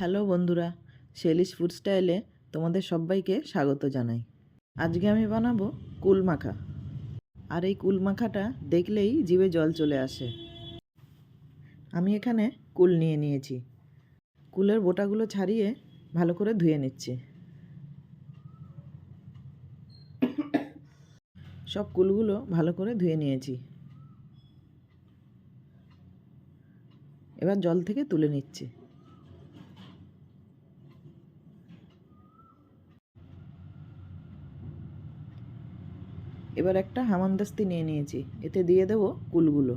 Hello বন্ধুরা Shelley's food স্টাইলে তোমাদের সবাইকে স্বাগত জানাই। আজকে আমি বানাবো কুল মাখা আর এই কুল মাখাটা দেখলেই জিভে জল চলে আসে। আমি এখানে কুল নিয়ে নিয়েছি। কুলের বোটাগুলো ছাড়িয়ে ভালো করে ধুয়ে নিচ্ছি। সব কুলগুলো ভালো করে ধুয়ে নিয়েছি। এবার জল থেকে তুলে নিচ্ছি। এবার একটা হামানদাস্তি নিয়ে নিয়েছি, এতে দিয়ে দেবো কুলগুলো।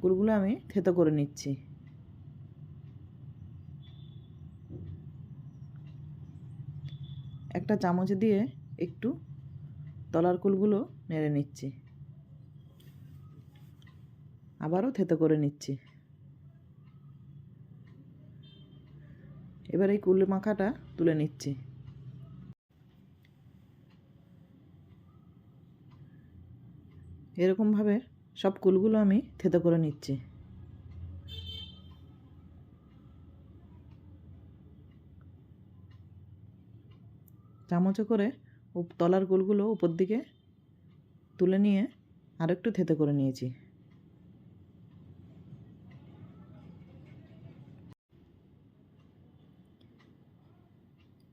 কুলগুলো আমি থেতো করে নিচ্ছি। একটা চামচ দিয়ে একটু তলার কুলগুলো নেড়ে নিচ্ছি। আবারও থেতো করে নিচ্ছি। এবার এই কুল মাখাটা তুলে নিচ্ছি। এরকমভাবে সব কুলগুলো আমি থেতো করে নিচ্ছি। চামচে করে তলার কুলগুলো উপর দিকে তুলে নিয়ে আরেকটু থেতো করে নিয়েছি।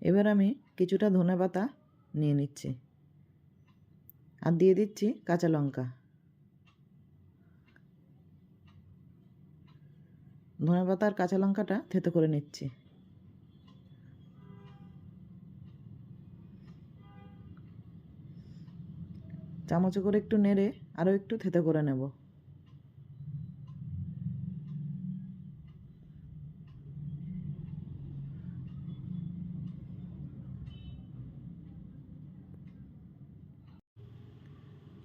এবার আমি কিছুটা ধনে পাতা নিয়ে নিচ্ছি। আর দিয়ে দিচ্ছি কাঁচা লঙ্কা। ধনে পাতা আর কাঁচা লঙ্কাটা থেতো করে নিচ্ছি। চামচে করে একটু নেড়ে আরও একটু থেতো করে নেব।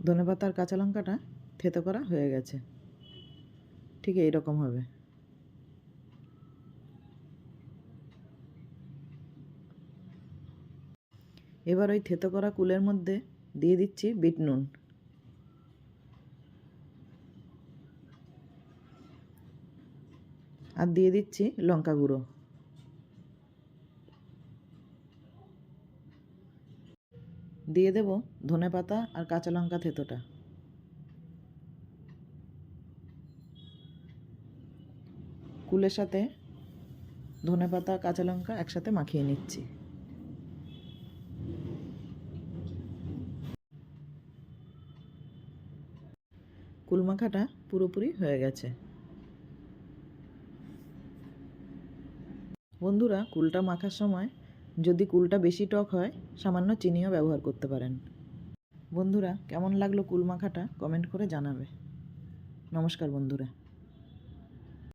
ধনে পাতা আর কাঁচা লঙ্কাটা থেতো করা হয়ে গেছে। ঠিক এই রকম হবে। এবার ওই থেতো করা কুলের মধ্যে দিয়ে দিচ্ছি বিট নুন। আর দিয়ে দিচ্ছি লঙ্কা গুঁড়ো। দিয়ে দেব ধনে পাতা আর কাঁচা লঙ্কা থেতোটা। কুলের সাথে ধনে পাতা, কাঁচা লঙ্কা একসাথে মাখিয়ে নিচ্ছি। কুল মাখাটা পুরোপুরি হয়ে গেছে। বন্ধুরা, কুলটা মাখার সময় যদি কুলটা বেশি টক হয়, সামান্য চিনিও ব্যবহার করতে পারেন। বন্ধুরা, কেমন লাগল কুল মাখাটা কমেন্ট করে জানাবে। নমস্কার বন্ধুরা।